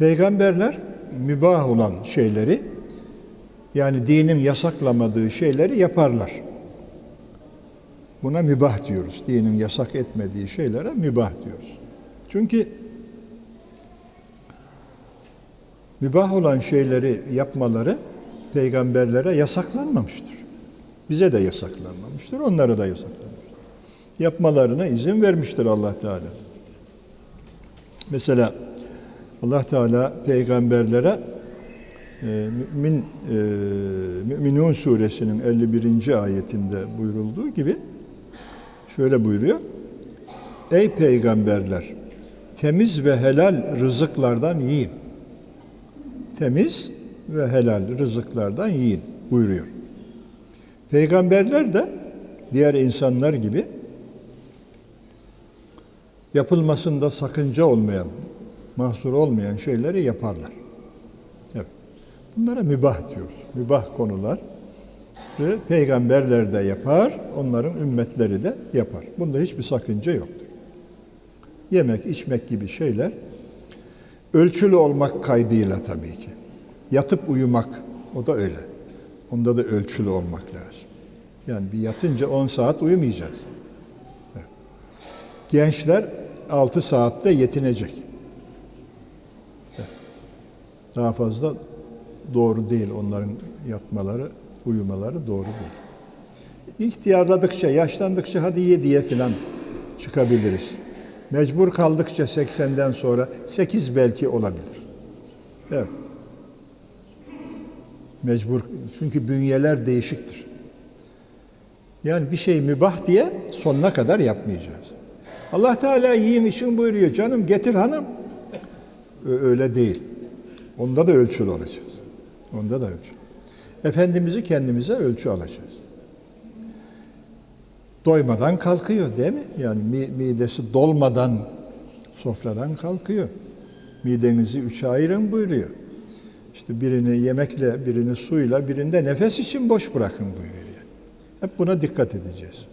Peygamberler mübah olan şeyleri yani dinin yasaklamadığı şeyleri yaparlar. Buna mübah diyoruz. Dinin yasak etmediği şeylere mübah diyoruz. Çünkü mübah olan şeyleri yapmaları peygamberlere yasaklanmamıştır. Bize de yasaklanmamıştır, onlara da yasaklanmıştır. Yapmalarına izin vermiştir Allah Teala. Mesela Allah Teala peygamberlere e, Mümin e, Müminun suresinin 51. ayetinde buyurulduğu gibi şöyle buyuruyor. Ey peygamberler temiz ve helal rızıklardan yiyin. Temiz ve helal rızıklardan yiyin buyuruyor. Peygamberler de diğer insanlar gibi yapılmasında sakınca olmayan, mahsur olmayan şeyleri yaparlar. Evet. Bunlara mübah diyoruz. Mübah konular. Ve peygamberler de yapar, onların ümmetleri de yapar. Bunda hiçbir sakınca yoktur. Yemek, içmek gibi şeyler ölçülü olmak kaydıyla tabii ki. Yatıp uyumak, o da öyle. Onda da ölçülü olmak lazım. Yani bir yatınca 10 saat uyumayacağız. Gençler 6 saatte yetinecek. Daha fazla doğru değil onların yatmaları, uyumaları doğru değil. İhtiyarladıkça, yaşlandıkça hadi 7'ye falan çıkabiliriz. Mecbur kaldıkça 80'den sonra 8 belki olabilir. Evet. Mecbur çünkü bünyeler değişiktir. Yani bir şey mübah diye sonuna kadar yapmayacağız. Allah Teala yiyin için buyuruyor canım getir hanım. Öyle değil. Onda da ölçülü olacağız. Onda da ölçü. Efendimiz'i kendimize ölçü alacağız. Doymadan kalkıyor değil mi? Yani mi- midesi dolmadan sofradan kalkıyor. Midenizi üçe ayırın buyuruyor. İşte birini yemekle, birini suyla, birinde nefes için boş bırakın buyuruyor. Yani. Hep buna dikkat edeceğiz.